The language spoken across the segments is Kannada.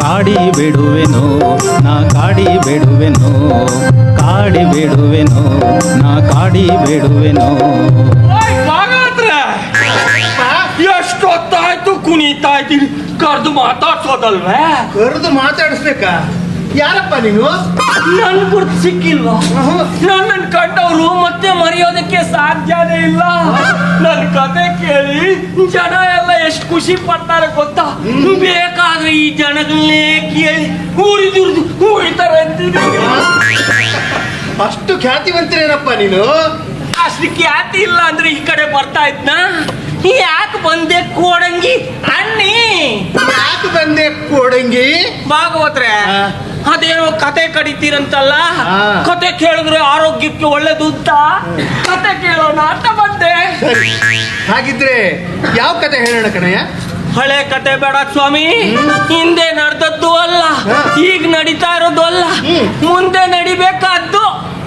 ಕಾಡಿ ಬಿಡುವೆನು ನಾ ಕಾಡಿ ಬಿಡುವೆನು ಕಾಡಿ ಬಿಡುವೆನು ನಾ ಕಾಡಿ ಬಿಡುವೆನು. ಎಷ್ಟೊತ್ತಾಯ್ತು ಕುಣಿತಾ ಇದ್ದೀರಿ? ಕರೆದು ಮಾತಾಡ್ಸೋದಲ್ವೇ? ಕರೆದು ಮಾತಾಡಿಸ್ಬೇಕಾ? ಯಾರಪ್ಪ ನೀನು? ನನ್ ಗುರ್ತು ಸಿಕ್ಕಿಲ್ವಾ ನನ್ನ ಕಂಡವ್ರು ಮತ್ತೆ ಮರೆಯೋದಕ್ಕೆ ಸಾಧ್ಯನೇ ಇಲ್ಲ. ನನ್ ಕತೆ ಕೇಳಿ ಜನ ಎಲ್ಲ ಎಷ್ಟು ಖುಷಿ ಪಡ್ತಾರೆ ಗೊತ್ತಾ? ಬೇಕಾದ್ರೆ ಈ ಜನಗಳನ್ನೇ ಕೇಳಿ ಊರಿದುರ್ದು ಉಳಿತಾರೆ ಅಂತೀನಿ ಅಷ್ಟು ಖ್ಯಾತಿವಂತರೇನಪ್ಪ ನೀನು? ಅಷ್ಟು ಖ್ಯಾತಿ ಇಲ್ಲ ಅಂದ್ರೆ ಈ ಕಡೆ ಬರ್ತಾ ಇದ್ನ? ಯಾಕೆ ಬಂದೆ ಕೋಡಂಗಿ ಅಣ್ಣಿ? ಯಾಕೆ ಬಂದೆ ಕೋಡಂಗಿ? ಭಾಗವತ್ರೆ. ಅದೇನೋ ಕತೆ ಕಡಿತೀರಂತಲ್ಲ. ಕತೆ ಕೇಳಿದ್ರೆ ಆರೋಗ್ಯಕ್ಕೆ ಒಳ್ಳೇದು ಅಂತ? ಕತೆ ಕೇಳೋಣ ಅಂತ ಬಂದೆ. ಹಾಗಿದ್ರೆ ಯಾವ ಕತೆ ಹೇಳೋಣ ಕಣಯ್ಯ? ಹಳೆ ಕತೆ ಬೇಡ ಸ್ವಾಮಿ. ಹಿಂದೆ ನಡೆದದ್ದು ಅಲ್ಲ. ಈಗ ನಡೀತಾ ಇರೋದು ಅಲ್ಲ. ಮುಂದೆ ನಡಿಬೇಕಾದ್ದು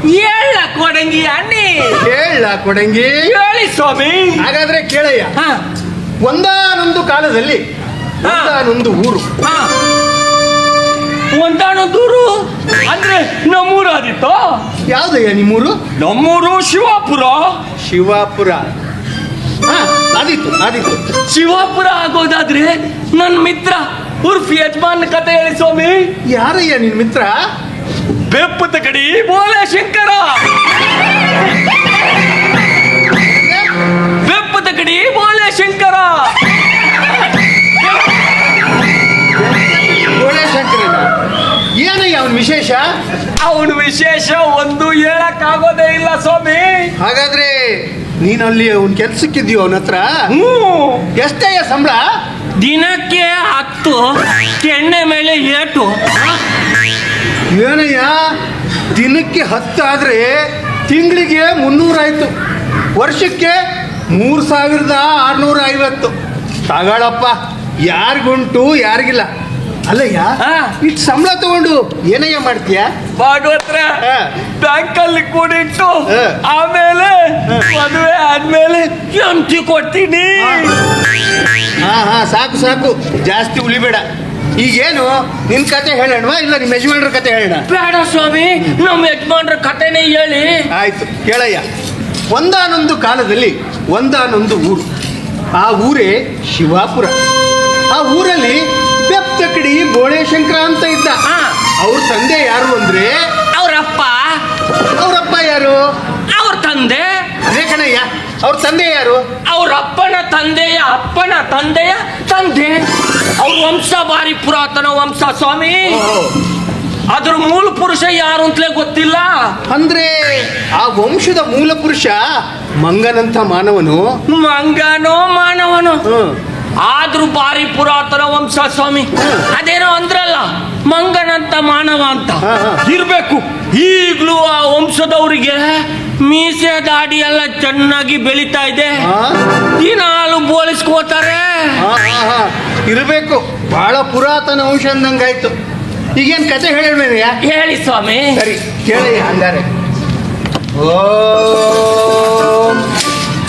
ಹೇಳ ಕೊಡಂಗಿ ಅನ್ನಿ ಹೇಳ ಕೊಡಂಗಿ. ಹೇಳಿ ಸ್ವಾಮಿ. ಹಾಗಾದ್ರೆ ಕೇಳಯ್ಯ. ಹಾ. ಒಂದಾನೊಂದು ಕಾಲದಲ್ಲಿ. ಒಂದಾನೊಂದು ಊರು. ಹಾ ಒಂದಾನೊಂದೂರು ಅಂದ್ರೆ ನಮ್ಮೂರಾದಿತ್ತು? ಯಾವ್ದಯ್ಯ ನಿಮ್ಮೂರು? ನಮ್ಮೂರು ಶಿವಾಪುರ. ಶಿವಾಪುರ. ಹಾ ಆದಿತ್ತು ಆದಿತ್ತು. ಶಿವಾಪುರ ಆಗೋದಾದ್ರೆ ನನ್ನ ಮಿತ್ರ ಉರ್ಫ್ ಯಜಮಾನ್ ಕತೆ ಹೇಳಿ ಸ್ವಾಮಿ. ಯಾರಯ್ಯ ನಿನ್ ಮಿತ್ರ? ಬೆಪ್ಪದ ಕಡಿ ಬೋಲೆ ಶಂಕರ. ಏನಯ್ಯ ಅವನ ವಿಶೇಷ? ಅವನ ವಿಶೇಷ ಒಂದು ಹೇಳಕ್ ಆಗೋದೇ ಇಲ್ಲ ಸ್ವಾಮಿ. ಹಾಗಾದ್ರೆ ನೀನ್ ಅಲ್ಲಿ ಅವನ್ ಕೆಲ್ಸಕ್ಕಿದ್ಯೋ ಅವನ ಹತ್ರ? ಹ್ಮ್. ಎಷ್ಟಯ್ಯ ಸಂಬಳ? ದಿನಕ್ಕೆ ಹತ್ತು ಕೆಣ್ಣೆ ಮೇಲೆ ಏಟು. ಏನಯ್ಯ ದಿನಕ್ಕೆ ಹತ್ತಾದ್ರೆ ತಿಂಗಳಿಗೆ ಮುನ್ನೂರಾಯ್ತು ವರ್ಷಕ್ಕೆ ಮೂರು ಸಾವಿರದ ಆರುನೂರ ಐವತ್ತು. ತಗಳಪ್ಪ ಯಾರಿಗುಂಟು ಯಾರಿಗಿಲ್ಲ. ಅಲ್ಲಯ್ಯ ಇಟ್ ಸಂಬಳ ತಗೊಂಡು ಏನಯ್ಯ ಮಾಡ್ತೀಯ? ಭಾಗವತ್ರ ಹಾ. ಬ್ಯಾಂಕ್ ಅಲ್ಲಿ ಕೂಡಿಟ್ಟು ಆಮೇಲೆ ಮದುವೆ ಆದ್ಮೇಲೆ ಎಂಟಿ ಕೊಡ್ತೀನಿ. ಹಾ ಹಾ ಸಾಕು ಸಾಕು. ಜಾಸ್ತಿ ಉಳಿಬೇಡ. ಈಗೇನು ನಿನ್ ಕತೆ ಹೇಳೋಣವಾ? ಇಲ್ಲ ನಿಮ್ಮ ಯಜಮಾನ್ರ ಕತೆ ಹೇಳೋಣ? ಬೇಡ ಸ್ವಾಮಿ ನಮ್ಮ ಯಜಮಾನ್ರ ಕಥೆನೇ ಹೇಳಿ. ಆಯ್ತು ಕೇಳಯ್ಯ. ಒಂದಾನೊಂದು ಕಾಲದಲ್ಲಿ ಒಂದಾನೊಂದು ಊರು. ಆ ಊರೇ ಶಿವಾಪುರ. ಆ ಊರಲ್ಲಿ ಬೆಪ್ತಕಡಿ ಬೋಳೇಶಂಕರ ಅಂತ ಇದ್ದ. ಅವ್ರ ತಂದೆ ಯಾರು ಅಂದ್ರೆ? ಅವರಪ್ಪ. ಅವರಪ್ಪ ಯಾರು? ಅವ್ರ ತಂದೆ. ಅದೇ ಕಣಯ್ಯ ಅವ್ರ ತಂದೆ ಯಾರು? ಅವ್ರ ಅಪ್ಪನ ತಂದೆಯ ಅಪ್ಪನ ತಂದೆಯ ತಂದೆ. ಅವ್ರ ವಂಶ ಬಾರಿ ಪುರಾತನ ವಂಶ ಸ್ವಾಮಿ. ಅದ್ರ ಮೂಲ ಪುರುಷ ಯಾರು ಅಂತಲೇ ಗೊತ್ತಿಲ್ಲ. ಅಂದ್ರೆ ಆ ವಂಶದ ಮೂಲ ಪುರುಷ ಮಂಗನಂತ ಮಾನವನು? ಮಂಗನೋ ಮಾನವನು. ಆದ್ರೂ ಭಾರಿ ಪುರಾತನ ವಂಶ ಸ್ವಾಮಿ. ಅದೇನೋ ಅಂದ್ರಲ್ಲ ಮಂಗನಂತ ಮಾನವ ಅಂತ. ಇರ್ಬೇಕು. ಈಗ್ಲೂ ಆ ವಂಶದವರಿಗೆ ಮೀಸೆ ದಾಡಿ ಎಲ್ಲ ಚೆನ್ನಾಗಿ ಬೆಳೀತಾ ಇದೆ? ದಿನಾಲು ಬೋಳಿಸ್ಕೋತಾರೆ. ಇರ್ಬೇಕು. ಬಹಳ ಪುರಾತನ ವಂಶ ಅಂದಂಗಾಯ್ತು. ಈಗೇನ್ ಕತೆ ಹೇಳಿ ಹೇಳಿ ಸ್ವಾಮಿ. ಸರಿ ಕೇಳಿ ಹಂಗಾರೆ. ಓ.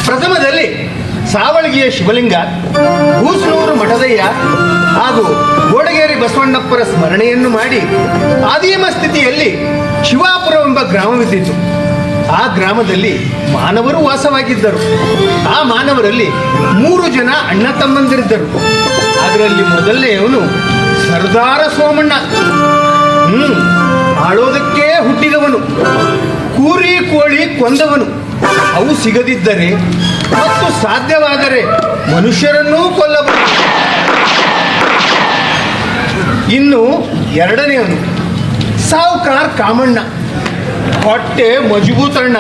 ಪ್ರಥಮದಲ್ಲಿ ಸಾವಳಗಿಯ ಶಿವಲಿಂಗ ಬೂಸನೂರು ಮಠದಯ್ಯ ಹಾಗೂ ಗೋಡಗೇರಿ ಬಸವಣ್ಣಪ್ಪರ ಸ್ಮರಣೆಯನ್ನು ಮಾಡಿ ಆದಿಮ ಸ್ಥಿತಿಯಲ್ಲಿ ಶಿವಾಪುರವೆಂಬ ಗ್ರಾಮವಿದ್ದಿತು. ಆ ಗ್ರಾಮದಲ್ಲಿ ಮಾನವರು ವಾಸವಾಗಿದ್ದರು. ಆ ಮಾನವರಲ್ಲಿ ಮೂರು ಜನ ಅಣ್ಣ ತಮ್ಮಂದಿರಿದ್ದರು. ಅದರಲ್ಲಿ ಮೊದಲನೆಯವನು ಸರ್ದಾರ ಸೋಮಣ್ಣ. ಹ್ಮ್, ಆಳೋದಕ್ಕೆ ಹುಟ್ಟಿದವನು. ಕೂರಿ ಕೋಳಿ ಕೊಂದವನು. ಅವು ಸಿಗದಿದ್ದರೆ ಮತ್ತು ಸಾಧ್ಯವಾದರೆ ಮನುಷ್ಯರನ್ನೂ ಕೊಲ್ಲಬಹುದು. ಇನ್ನು ಎರಡನೆಯವನು ಸಾವುಕಾರ್ ಕಾಮಣ್ಣ ಹೊಟ್ಟೆ ಮಜಬೂತಣ್ಣ.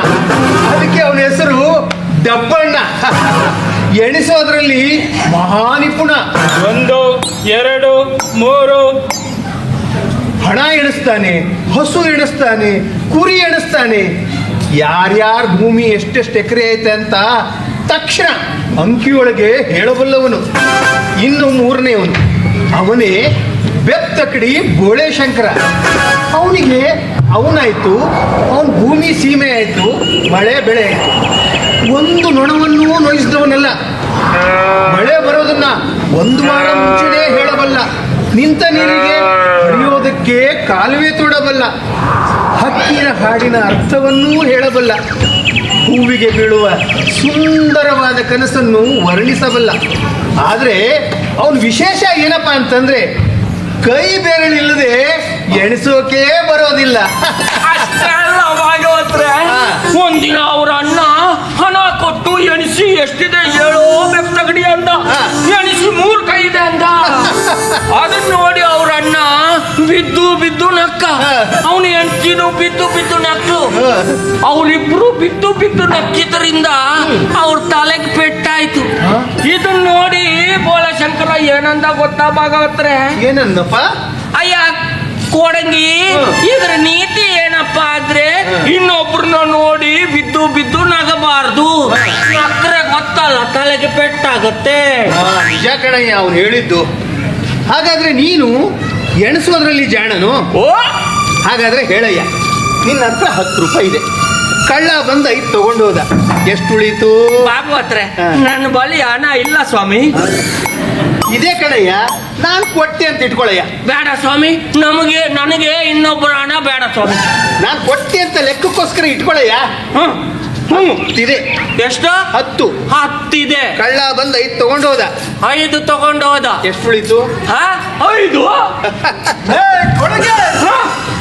ಅದಕ್ಕೆ ಅವನ ಹೆಸರು ದಬ್ಬಣ್ಣ. ಎಣಿಸೋದ್ರಲ್ಲಿ ಮಹಾನಿಪುಣ. ಒಂದು ಎರಡು ಮೂರು. ಹಣ ಎಣಿಸ್ತಾನೆ ಹಸು ಎಣಿಸ್ತಾನೆ ಕುರಿ ಎಣಿಸ್ತಾನೆ. ಯಾರ್ಯಾರ ಭೂಮಿ ಎಷ್ಟೆಷ್ಟು ಎಕರೆ ಐತೆ ಅಂತ ತಕ್ಷಣ ಅಂಕಿಯೊಳಗೆ ಹೇಳಬಲ್ಲವನು. ಇನ್ನು ಮೂರನೇವನು ಅವನೇ ಬೆತ್ತಕಡಿ ಬೋಳೇಶಂಕರ ಅವನಿಗೆ ಅವನಾಯ್ತು, ಅವನ ಭೂಮಿ ಸೀಮೆ ಆಯ್ತು ಮಳೆ ಬೆಳೆ ಒಂದು ನೊಣವನ್ನೂ ನೋಯಿಸಿದವನಲ್ಲ. ಮಳೆ ಬರೋದನ್ನ ಒಂದು ವಾರ ಮುಂಚೆನೇ ಹೇಳಬಲ್ಲ. ನಿಂತ ನೀರಿಗೆ ಹರಿಯೋದಕ್ಕೆ ಕಾಲುವೆ ತೊಡಬಲ್ಲ. ಹಕ್ಕಿನ ಹಾಡಿನ ಅರ್ಥವನ್ನೂ ಹೇಳಬಲ್ಲ. ಹೂವಿಗೆ ಬೀಳುವ ಸುಂದರವಾದ ಕನಸನ್ನು ವರ್ಣಿಸಬಲ್ಲ. ಆದರೆ ಅವನು ವಿಶೇಷ ಏನಪ್ಪ ಅಂತಂದ್ರೆ ಕೈ ಬೆರಳಿಲ್ಲದೆ ಎಣಿಸೋಕೆ ಬರೋದಿಲ್ಲ. ಒಂದಿನ ಅವರ ಅಣ್ಣ ಹಣ ಕೊಟ್ಟು ಎಣಿಸಿ ಎಷ್ಟಿದೆ ಹೇಳೋ ಬೆತ್ತಗಡಿ ಅಂದ ಅಂತ. ಎಣಿಸಿ ಮೂರ್ ಕೈ ಇದೆ ಅಂದ ಅದನ್ನ ನೋಡಿ ಅವ್ರ ಅಣ್ಣ ಬಿದ್ದು ಬಿದ್ದು ನಕ್ಕ. ಅವನು ಹೆಂಡತಿನೂ ಬಿದ್ದು ಬಿದ್ದು ನಕ್ಕು. ಅವನಿಬ್ರು ಅವರಿಬ್ರು ಬಿದ್ದು ಬಿದ್ದು ನಕ್ಕಿದ್ರಿಂದ ಅವ್ರ ತಲೆಗೆ ಪೆಟ್ಟಾಯ್ತು. ಇದನ್ನ ನೋಡಿ ಬೋಳಶಂಕರ ಏನಂದ ಗೊತ್ತಾ ಭಾಗವತ್ರೆ? ಏನಂದಪ್ಪ? ಅಯ್ಯ ಕೋಡಂಗಿ. ಇದ್ರ ನೀತಿ ಏನಪ್ಪಾ ಆದ್ರೆ ಇನ್ನೊಬ್ರನ್ನ ತಲೆಗೆ ಪೆಟ್ಟಾಗುತ್ತೆ. ನಿಜ ಕಣಯ್ಯ ಅವನು ಹೇಳಿದ್ದು. ಹಾಗಾದ್ರೆ ನೀನು ಎಣಸೋದ್ರಲ್ಲಿ ಜಾಣನು? ಓ! ಹಾಗಾದ್ರೆ ಹೇಳಯ್ಯ ನಿನ್ನ ಹತ್ರ ಹತ್ತು ರೂಪಾಯಿ ಇದೆ. ಕಳ್ಳ ಬಂದ ಐದು ತಗೊಂಡು ಹೋದ ಎಷ್ಟು ಉಳೀತು ಬಾಬು ಹತ್ರ ನನ್ನ ಬಳಿ ಹಣ ಇಲ್ಲ ಸ್ವಾಮಿ. ಇದೇ ಕಡೆಯ ನಾನು ಕೊಟ್ಟೆ ಅಂತ ಇಟ್ಕೊಳ್ಳಯ್ಯ ಬೇಡ ಸ್ವಾಮಿ ನಮಗೆ ನನಗೆ ಇನ್ನೊಬ್ಬರ ಹಣ ಬೇಡ ಸ್ವಾಮಿ. ನಾನು ಕೊಟ್ಟೆ ಅಂತ ಲೆಕ್ಕಕ್ಕೋಸ್ಕರ ಇಟ್ಕೊಳ್ಳಯ್ಯ ಹ್ಮ್. ಇದೆ ಎಷ್ಟು? ಹತ್ತು. ಹತ್ತಿದೆ. ಕಳ್ಳ ಬಂದ ಐದು ತಗೊಂಡು ಹೋದ. ಐದು ತಗೊಂಡು ಹೋದ. ಎಷ್ಟು ಉಳಿತು ಹಾ. ಐದು?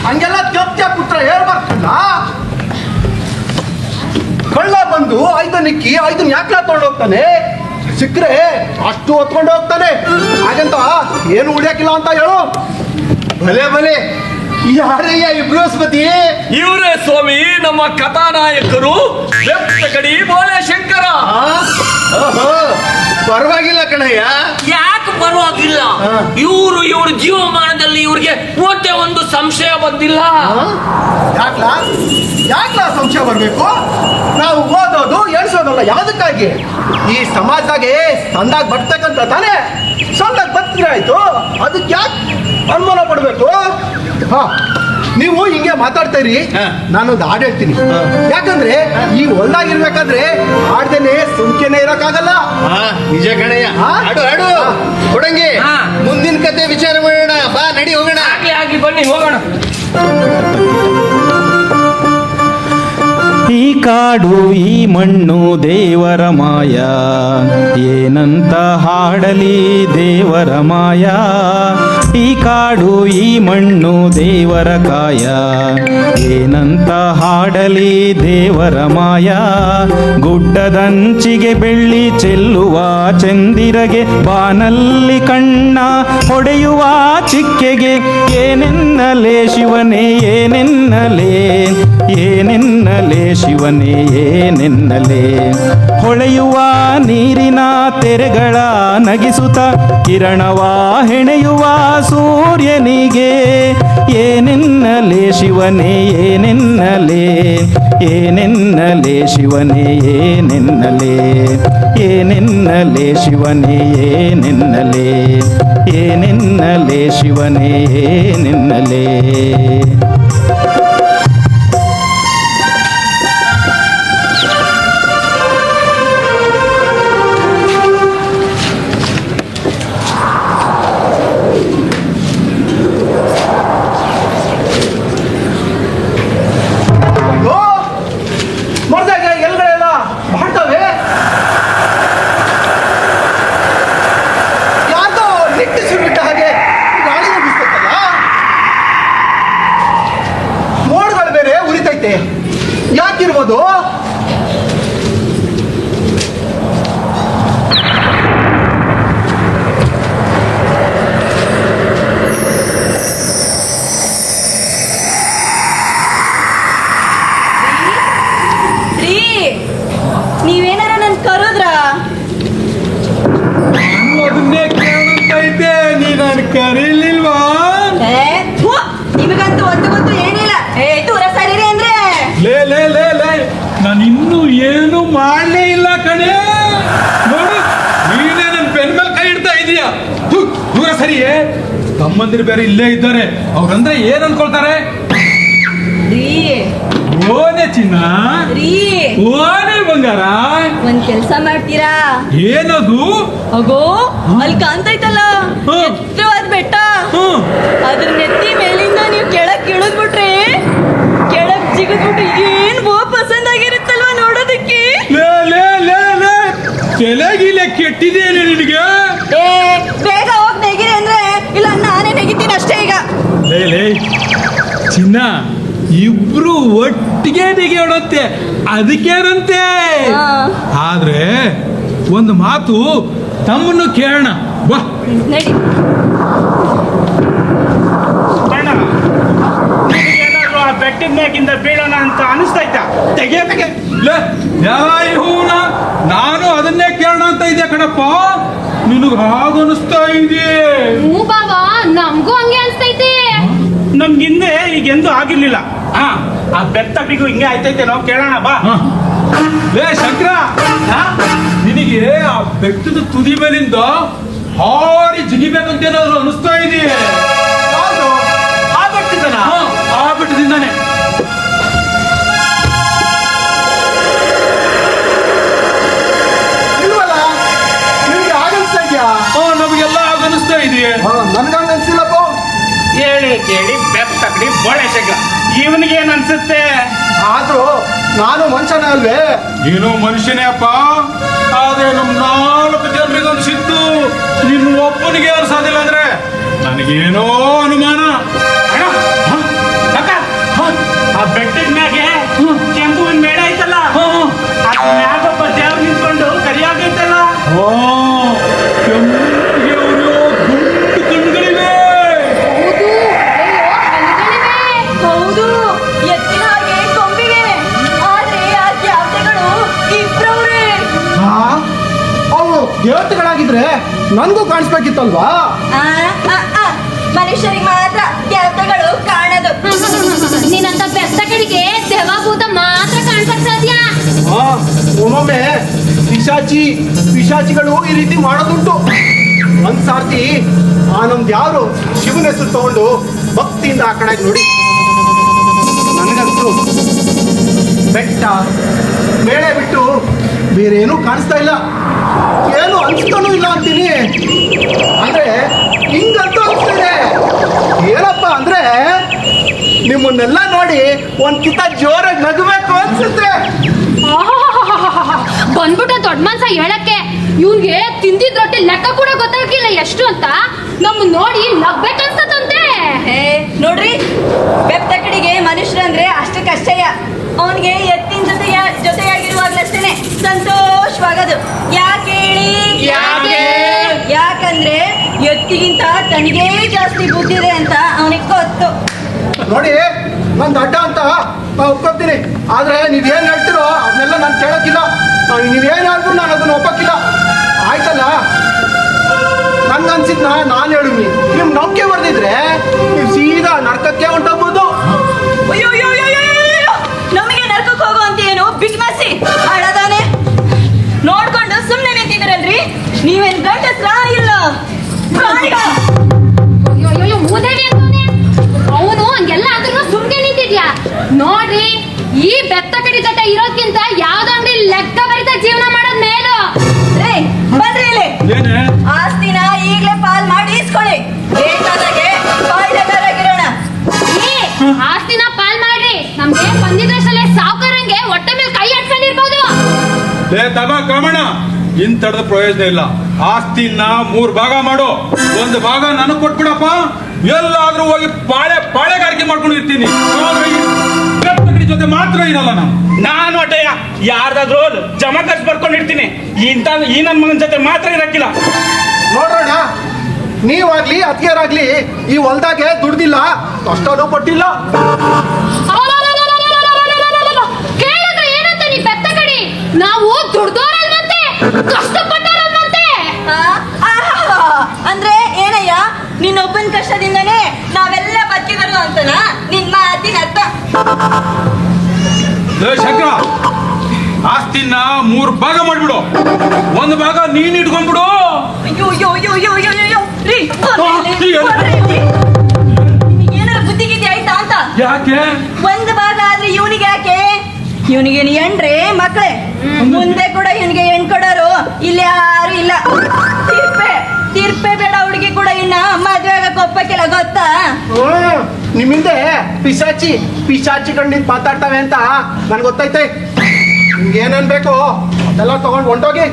ಹಂಗೆಲ್ಲ ಜೊತೆ ಪುತ್ರ ಹೇಳ್ಬಾರ್ದಲ್ಲ. ಕಳ್ಳ ಬಂದು ಐದು ನಿಕ್ಕಿ ಐದು ಯಾಕ್ಲ ತಗೊಂಡು ಹೋಗ್ತಾನೆ. ಸಿಕ್ಕರೆ ಅಷ್ಟು ಹೊತ್ಕೊಂಡು ಹೋಗ್ತಾನೆ. ಹಾಗಂತ ಏನು ಉಳಿಯಕ್ಕಿಲ್ಲ ಅಂತ ಹೇಳು. ಬಲೆ ಭಲೆ ಯಾರಯ್ಯ ಈ ಬೃಹಸ್ಪತಿ? ಇವರೇ ಸ್ವಾಮಿ ನಮ್ಮ ಕಥಾನಾಯಕರು ಬೆತ್ತಗಡಿ ಬೋಲೆ ಆ? ಓಹೋ, ಪರವಾಗಿಲ್ಲ ಕಣಯ್ಯ. ಯಾಕೆ ಪರವಾಗಿಲ್ಲ. ಇವರು ಇವ್ರ ಜೀವಮಾನದಲ್ಲಿ ಇವ್ರಿಗೆ ಒಂದೇ ಒಂದು ಸಂಶಯ ಬಂದಿಲ್ಲ? ಯಾಕ್ಲ? ಯಾಕ್ಲ ಸಂಶಯ ಬರಬೇಕು? ನಾವು ಓದೋದು ಎಣಿಸೋದಲ್ಲ ಯಾವುದಕ್ಕಾಗಿ? ಈ ಸಮಾಜದಾಗೆ ಸಂದಾಗ ಬರ್ತಕ್ಕಂಥ ತಾನೇ. ಸಂದಾಗ ಬರ್ತಿದ್ರೆ ಆಯ್ತು. ಅದಕ್ಕೆ ಯಾಕೆ ಅನುಮಾನ ಪಡ್ಬೇಕು? ನೀವು ಹಿಂಗೆ ಮಾತಾಡ್ತೀರಿ ನಾನು ನಾನೊಂದು ಹಾಡು ಹೇಳ್ತೀನಿ. ಯಾಕಂದ್ರೆ ಈ ಹೊಲ್ದಾಗಿರ್ಬೇಕಾದ್ರೆ ಹಾಡ್ದೇನೆ ಸುಮ್ಕೆನೆ ಇರಕ್ಕಾಗಲ್ಲ. ನಿಜ ಕಣಯ್ಯ. ಹಾಡು ಆಡು ಆಡು ಕೊಡಂಗಿ ಮುಂದಿನ ಕತೆ ವಿಚಾರ ಮಾಡೋಣ. ಬಾ ನಡಿ ಹೋಗೋಣ. ಆಗ್ಲಿ ಆಗ್ಲಿ ಬನ್ನಿ ಹೋಗೋಣ. ಈ ಕಾಡು ಈ ಮಣ್ಣು ದೇವರ ಮಾಯ. ಏನಂತ ಹಾಡಲಿ ದೇವರ ಮಾಯ. ಈ ಕಾಡು, ಈ ಮಣ್ಣು ದೇವರ ಕಾಯ. ಏನಂತ ಹಾಡಲಿ ದೇವರ ಮಾಯ. ಗುಡ್ಡದಂಚಿಗೆ ಬೆಳ್ಳಿ ಚೆಲ್ಲುವ ಚಂದಿರಗೆ ಬಾನಲ್ಲಿ ಕಣ್ಣ ಹೊಡೆಯುವ ಚಿಕ್ಕೆಗೆ ಏನೆನ್ನಲೇ ಶಿವನೇ, ಏನೆನ್ನಲೇ ಏನೆನ್ನಲೇ ಶಿವನೇ, ಏನೆನ್ನಲೇ. ಹೊಳೆಯುವ ನೀರಿನ ತೆರೆಗಳ ನಗಿಸುತ್ತ ಕಿರಣವ ಹೆಣೆಯುವ ಸೂರ್ಯನಿಗೆ ಏನೆನ್ನಲೆ ಶಿವನೇ ಏನೆನ್ನಲೆ ಏನೆನ್ನಲೆ ಶಿವನೇ ಏನೆನ್ನಲೆ ಏನೆನ್ನಲೆ ಶಿವನೇ ಏನೆನ್ನಲೆ ಏನೆನ್ನಲೆ ಶಿವನೇ ಏನೆನ್ನಲೇ. ಯಾಕಿರ್ಬೋದು ನಾನು ಇನ್ನೂ ಏನು ಮಾಡಲೇ ಇಲ್ಲ ಕಣೆ. ನೋಡು ನೀನೇ ನನ್ನ ಬೆನ್ ಮೇಲೆ ಕೈ ಇಡ್ತಾ ಇದೀಯ? ದೂರ ಸರಿಯೇ. ತಮ್ಮಂದಿರು ಬೇರೆ ಇಲ್ಲೇ ಇದ್ದಾರೆ. ಅವ್ರಂದ್ರೆ ಏನ್ ಅನ್ಕೊಳ್ತಾರೆ? ರೀ. ಓನೆ ಚಿನ್ನ. ರೀ. ಓನೆ ಬಂಗಾರ. ಒಂದ್ ಕೆಲ್ಸ ಮಾಡ್ತೀರಾ? ಏನದು? ಅಗೋ ಅಲ್ಲಿ ಕಾಣ್ತೈತಲ್ಲ. ಎತ್ತರವಾದ ಬೆಟ್ಟ. ಅದ್ರ ನೆತ್ತಿ ಮೇಲಿಂದ ನೀವು ಕೆಳಗ್ ಇಳಿದ್ಬಿಟ್ರೆ ಕೆಳಗ್ ಜಿಗಿದ್ಬಿಟ್ಟು ಏನ್ ಬೋ ಪಸಂದ್ ಆಗಿರುತ್ತಲ್ವಾ ನೋಡೋದಕ್ಕೆ ಲೇ ಲೇ ಲೇ ಲೇ ತಲೆಗಿಲೆ ಕೆಟ್ಟಿದೇನೆ ನಿನಗೆ? ಏ ಬೇಗ ಹೋಗ್ ನೆಗಿರಿ ಅಂದ್ರೆ ಇಲ್ಲ ನಾನೇ ನೆಗಿತೀನಿ ಅಷ್ಟೇ ಈಗ. ಲೇ ಲೇ ಚಿನ್ನ ಇಬ್ರು ಒಟ್ಟಿಗೆ ನೆಗೆಯೋಡತ್ತೆ. ಅದಕ್ಕೇನಂತೆ? ಆ. ಆದ್ರೆ ಒಂದು ಮಾತು ತಮ್ಮನ್ನು ಕೇಳೋಣ. ಬಾ. ನಡಿ. ಏನಾದ್ರು ಆ ಬೆಟ್ಟದ ಮ್ಯಾಗಿಂದ ಬೀಳೋಣ ಅಂತ ಅನಿಸ್ತೈತಾ ತೆಗೆ ತೆಗೆ. ಲೇ ಹೂನ ನಾನು ಅದನ್ನೇ ಕೇಳೋಣ ಅಂತ ಇದ್ದೆ ಕಣಪ್ಪ ನಿನಗೆ ಹಾಗನಿಸ್ತಾ ಇದೆ? ಹ್ಞೂ ಬಾಬಾ ನಮಗೂ ಹಂಗೆ ಅನ್ಸ್ತೈತಿ. ನಮ್ಗೆ ಹಿಂದೆ ಈಗ ಎಂದೂ ಆಗಿರ್ಲಿಲ್ಲ. ಹಾ ಆ ಬೆತ್ತಗಿಗೂ ಹಿಂಗೆ ಆಯ್ತೈತೆ ನಾವು ಕೇಳೋಣ ಬಾ. ಹ. ಲೇ ಶಂಕರ ನಿನಗೆ ಆ ಬೆಟ್ಟದ ತುದಿ ಮೇಲಿಂದ ಹಾರಿ ಜಿಗಿಬೇಕಂತ ಏನಾದ್ರು ಅನಿಸ್ತಾ ಇದೆಯೇ? ಆ ಬೆಟ್ಟದಿಂದಾನೆ. ಇದೆಯೇ ನನ್ಗಂಗ ಅನ್ಸಿಲ್ಲಪ್ಪ. ಹೇಳಿ ಕೇಳಿ ಬೆತ್ತಕಡಿ ಬೋಳೆ ಶಗ ಇವನಿಗೆ ಏನ್ ಅನ್ಸುತ್ತೆ? ಆದ್ರೂ ನಾನು ಮನುಷ್ಯನೇ ಅಲ್ವೇ? ನೀನು ಮನುಷ್ಯನೇ ಅಪ್ಪ. ಆದ್ರೆ ನಮ್ ನಾಲ್ಕು ಜನರಿಗೆ ಅನಿಸಿತ್ತು ನಿನ್ನ ಒಬ್ಬನಿಗೆ ಅನ್ಸೋದಿಲ್ಲ ಅಂದ್ರೆ ನನಗೇನೋ ಅನುಮಾನ. ಅಣ್ಣ, ಹ, ಅಕ್ಕ, ಹ, ಆ ಬೆಟ್ಟದ ಮ್ಯಾಗೆ ಕೆಂಪುವಿನ ಮೇಳ ಐತಲ್ಲ. ಅದ್ ಮ್ಯಾಗ ಒಬ್ಬ ದೇವ್ರು ನಿಂತ್ಕೊಂಡು ಕರಿಯಾಗೈತಲ್ಲ? ಓ ಕೆಂಪಿಗೆ ನನಗೂ ಕಾಣಿಸ್ಬೇಕಿತ್ತಲ್ವಾ? ಆ, ಆ, ಆ, ಮನುಷ್ಯರಿಗೆ ಮಾತ್ರ ದೇವತೆಗಳು ಕಾಣದು. ನಿನ್ನಂತ ಬೆಸ್ತಗಳಿಗೆ ದೇವಭೂತ ಮಾತ್ರ ಕಾಣ್ಸಕ್ ಸಾಧ್ಯ? ಒಮ್ಮೊಮ್ಮೆ ಪಿಶಾಚಿ ಪಿಶಾಚಿಗಳು ಈ ರೀತಿ ಮಾಡೋದುಂಟು. ಒಂದ್ ಸಾರ್ತಿ ಆನಂದ್ ಯಾರು ಶಿವನ ಹೆಸರು ತಗೊಂಡು ಭಕ್ತಿಯಿಂದ ಆ ಕಡೆ ನೋಡಿ. ನನಗಂತೂ ಬೆಟ್ಟ ಬೇಳೆ ಬಿಟ್ಟು ಬೇರೆ ಏನೂ ಕಾಣಿಸ್ತಾ ಇಲ್ಲ. ಏನು ಅನ್ಸ್ತಾನು ಇಲ್ಲ ಅಂತೀನಿ. ಅಂದ್ರೆ ಹಿಂಗಂತ ಅನ್ಸ್ತಿದೆ ಏನಪ್ಪ ಅಂದ್ರೆ ನಿಮ್ಮನ್ನೆಲ್ಲ ನೋಡಿ ಒಂದ್ ಕಿತ್ತ ಜೋರಾಗಿ ನಗಬೇಕು ಅನ್ಸುತ್ತೆ. ಬಂದ್ಬಿಟ್ಟ ದೊಡ್ಡ ಮನ್ಸ ಹೇಳಕ್ಕೆ. ಇವ್ನಿಗೆ ತಿಂದಿದ್ ರೊಟ್ಟಿ ಲೆಕ್ಕ ಕೂಡ ಗೊತ್ತಾಗಿಲ್ಲ ಎಷ್ಟು ಅಂತ. ನಮ್ ನೋಡಿ ನಗ್ಬೇಕನ್ಸತ್ತಂತೆ. ನೋಡ್ರಿ ಬೆಪ್ತ ಕಡೆಗೆ ಮನುಷ್ಯರಂದ್ರೆ ಅಷ್ಟಕ್ಕಷ್ಟೇಯ. ಅವನಿಗೆ ಎತ್ತಿನ ಜೊತೆಯ ಜೊತೆಯಾಗಿರುವಾಗ್ಲಷ್ಟೇನೆ ಸಂತೋಷ. ಯಾಕೆ? ಯಾಕಂದ್ರೆ ಎತ್ತಿಗಿಂತ ತನಗೇ ಜಾಸ್ತಿ ಬುದ್ಧಿದೆ ಅಂತ ಅವನಿಗೆ ಗೊತ್ತು. ನೋಡಿ ನಂದು ದಡ್ಡ ಅಂತ ನಾ ಒಪ್ಕೊತೀನಿ. ಆದ್ರೆ ನೀವೇನ್ ಹೇಳ್ತಿರೋ ಅದನ್ನೆಲ್ಲ ನಾನು ಕೇಳಕ್ಕಿಲ್ಲ. ನಾವು ನೀವೇನ್ ಹೇಳಿದ್ರು ನಾನು ಅದನ್ನ ಒಪ್ಪಕ್ಕಿಲ್ಲ. ಆಯ್ತಲ್ಲ? ನನ್ಗೆ ಅನ್ಸಿದ್ನ ನಾನು ಹೇಳಿದ್ನಿ ನಿಮ್ ನಂಬಿಕೆ ಬರ್ದಿದ್ರೆ ನೀವು ಸೀದಾ ನರ್ಕಕ್ಕೆ ಹೊಂಟೋಗ್ಬೋದು ತಬ ಕ್ರಮಣ ಇನ್ ತಡೆದ ಪ್ರಯೋಜನ ಇಲ್ಲ. ಆಸ್ತಿನ ಮೂರ್ ಭಾಗ ಮಾಡು. ಒಂದು ಭಾಗ ನನಗ್ ಕೊಟ್ಬಿಡಪ್ಪ. ಎಲ್ಲಾದ್ರೂ ಹೋಗಿ ಪಾಳೆ ಪಾಳೆಗಾರಿಕೆ ಮಾಡ್ಕೊಂಡು ಇರ್ತೀನಿ. ಜೊತೆ ಮಾತ್ರ ಇರಲ್ಲ ನಾನು. ನಾನು ಅಟಯ್ಯ ಯಾರ್ದಾದ್ರೂ ಜಮಾ ಖರ್ಚು ಬರ್ಕೊಂಡಿರ್ತೀನಿ ಇಂಥ ಈ ನನ್ನ ಮಗನ ಜೊತೆ ಮಾತ್ರ ಇರಕ್ಕಿಲ್ಲ. ನೋಡ್ರಣ ನೀವಾಗ್ಲಿ ಅತಿಯರಾಗ್ಲಿ ಈ ಹೊಲ್ದಾಗೆ ದುಡ್ದಿಲ್ಲ ಕಷ್ಟನೂ ಪಟ್ಟಿಲ್ಲ ವರ್ಷದಿಂದನೇ ನಾವೆಲ್ಲ ಬದುಕಿದರು ಅಂತನಾ? ನಿನ್ ಮಾತಿನ ಅರ್ಥ. ಶಂಕರ ಆಸ್ತಿನ ಮೂರ್ ಭಾಗ ಮಾಡ್ಬಿಡು. ಒಂದು ಭಾಗ ನೀನ್ ಇಟ್ಕೊಂಡ್ಬಿಡು. ಏನಾರ ಐತಾ ಅಂತ? ಯಾಕೆ? ಒಂದು ಭಾಗ ಆದ್ರೆ ಇವನಿಗೆ ಯಾಕೆ ಇವನಿಗೆ ಎಣ್ರೆ ಮಕ್ಳೆ ಮುಂದೆ ಕೂಡ ಇವನಿಗೆ ಹ್ಮ್, ಪಿಶಾಚಿ ಪಿಶಾಚಿ ಕಂಡಿದ್ ಮಾತಾಡ್ತವೆ ಅಂತ ನನ್ಗೆ ಗೊತ್ತೈತೆ ನಿಮ್ಗೆ ಏನೇನ್ ಬೇಕು ಅದೆಲ್ಲ ತಗೊಂಡ್ ಹೊಂಟೋಗಿ.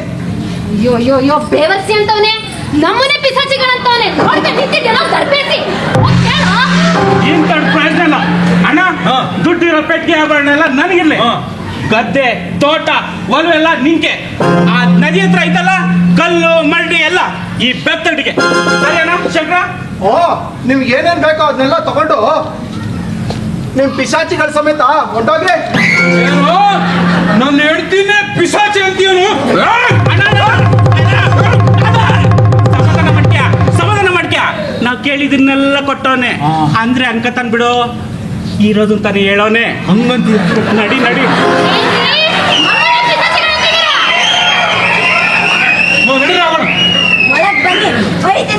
ಅಯ್ಯೋ ಅಯ್ಯೋ ಅಯ್ಯೋ ಬೇವರ್ಸಿ ಅಂತವನೇ. ನಮ್ಮನೆ ಪಿಸಾಚಿಗಳಂತವನೆ ನೋಡ್ಕೊಂಡು ನಿಂತಿದ್ದೆಲ್ಲ ದರ್ಬೇಸಿ ಇಂಥ ಪ್ರಯೋಜನ ಇಲ್ಲ. ಅಣ್ಣ. ದುಡ್ಡಿರೋ ಪೆಟ್ಟಿಗೆ ಆಭರಣ ಎಲ್ಲ ನನಗಿರ್ಲಿ. ಹಾ. ಗದ್ದೆ ತೋಟ ಒಲವೆಲ್ಲ ನಿಂಕೆ ಆ ನದಿ ಹತ್ರ ಐತಲ್ಲ ಕಲ್ಲು ಮರಡಿ ಎಲ್ಲ ಈ ಬೆತ್ತಡಿಗೆ ಸರಿ ಅಣ್ಣ ಶಂಕರ? ಓ ನಿಮ್ಗೆ ಏನೇನ್ ಬೇಕೋ ಅದನ್ನೆಲ್ಲ ತಗೊಂಡು ನಿಮ್ ಪಿಶಾಚಿಗಳ ಸಮೇತ ಹೊಂಟೋಗ್ರಿ ಏನು? ನನ್ನ ಹೇಳ್ತೀನಿ ಪಿಶಾಚಿ ಅಂತೀವನು ಸಮಾಧಾನ ಮಾಡ್ಕ್ಯಾ ಸಮಾಧಾನ ಮಾಡ್ಕ್ಯಾ ನಾವು ಕೇಳಿದನ್ನೆಲ್ಲ ಕೊಟ್ಟವನೆ. ಅಂದ್ರೆ ಅಂಕ ತಂದ್ಬಿಡು ಇರೋದು ತಾನೇ ಹೇಳೋನೆ. ಹಂಗಂತ ನಡಿ ನಡಿ.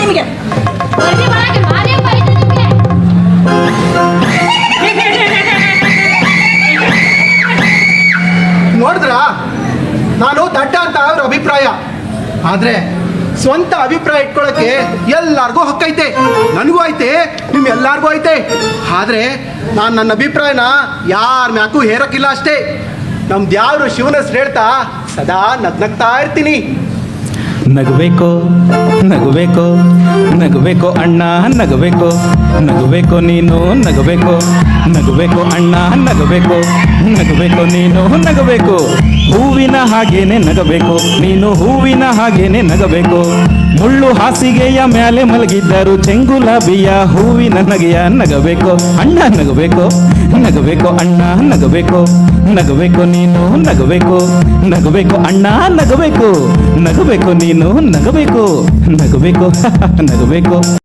ನಿಮಗೆ. ಆದ್ರೆ ಸ್ವಂತ ಅಭಿಪ್ರಾಯ ಇಟ್ಕೊಳಕ್ಕೆ ಎಲ್ಲಾರ್ಗೂ ಹಕ್ಕೈತೆ ನನಗೂ ಐತೆ ನಿಮ್ ಎಲ್ಲಾರ್ಗೂ ಐತೆ. ಆದ್ರೆ ನಾನು ನನ್ನ ಅಭಿಪ್ರಾಯನ ಯಾರ ಮ್ಯಾಕೂ ಹೇರಕ್ಕಿಲ್ಲ ಅಷ್ಟೇ. ನಮ್ದು ಯಾರು ಶಿವನ ಹೇಳ್ತಾ ಸದಾ ನಗ್ನಗ್ತಾ ಇರ್ತೀನಿ. ನಗಬೇಕು ನಗಬೇಕು ನಗಬೇಕು ಅಣ್ಣ ನಗಬೇಕು ನಗಬೇಕು ನೀನು ನಗಬೇಕು ನಗಬೇಕು ಅಣ್ಣ ನಗಬೇಕು ನಗಬೇಕು ನೀನು ನಗಬೇಕು ಹೂವಿನ ಹಾಗೇನೆ ನಗಬೇಕು, ನೀನು ಹೂವಿನ ಹಾಗೇನೆ ನಗಬೇಕು. ಮುಳ್ಳು ಹಾಸಿಗೆಯ ಮ್ಯಾಲೆ ಮಲಗಿದ್ದರು. ಚೆಂಗುಲಾಬಿಯ ಹೂವಿನ ನಗೆಯ ನಗಬೇಕು. ಅಣ್ಣ, ನಗಬೇಕು. ನಗಬೇಕು, ಅಣ್ಣ, ನಗಬೇಕು. ನಗಬೇಕು ನೀನು, ನಗಬೇಕು. ನಗಬೇಕು, ಅಣ್ಣ, ನಗಬೇಕು. ನಗಬೇಕು ನೀನು, ನಗಬೇಕು. ನಗಬೇಕು ನಗಬೇಕು.